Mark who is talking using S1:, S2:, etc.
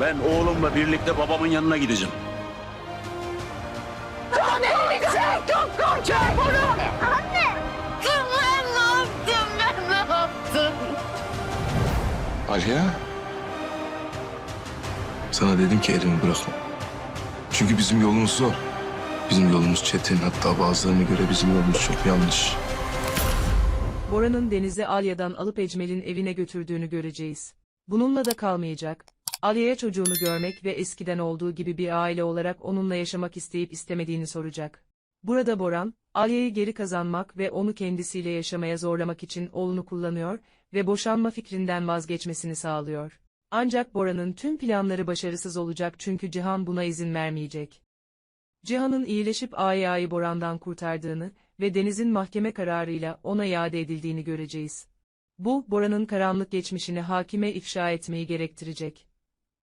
S1: Ben oğlumla birlikte babamın yanına gideceğim.
S2: Anne çek doktor çek bunu. Anne. Ben ne yaptım ben ne yaptım?
S3: Aliye. Sana dedim ki elimi bırakma. Çünkü bizim yolumuz zor. Bizim yolumuz çetin. Hatta bazılarına göre bizim yolumuz çok yanlış.
S4: Bora'nın Deniz'i Alya'dan alıp Ecmel'in evine götürdüğünü göreceğiz. Bununla da kalmayacak. Alya'ya çocuğunu görmek ve eskiden olduğu gibi bir aile olarak onunla yaşamak isteyip istemediğini soracak. Burada Boran, Alya'yı geri kazanmak ve onu kendisiyle yaşamaya zorlamak için oğlunu kullanıyor ve boşanma fikrinden vazgeçmesini sağlıyor. Ancak Bora'nın tüm planları başarısız olacak çünkü Cihan buna izin vermeyecek. Cihan'ın iyileşip Ayya'yı Boran'dan kurtardığını ve Deniz'in mahkeme kararıyla ona iade edildiğini göreceğiz. Bu, Bora'nın karanlık geçmişini hakime ifşa etmeyi gerektirecek.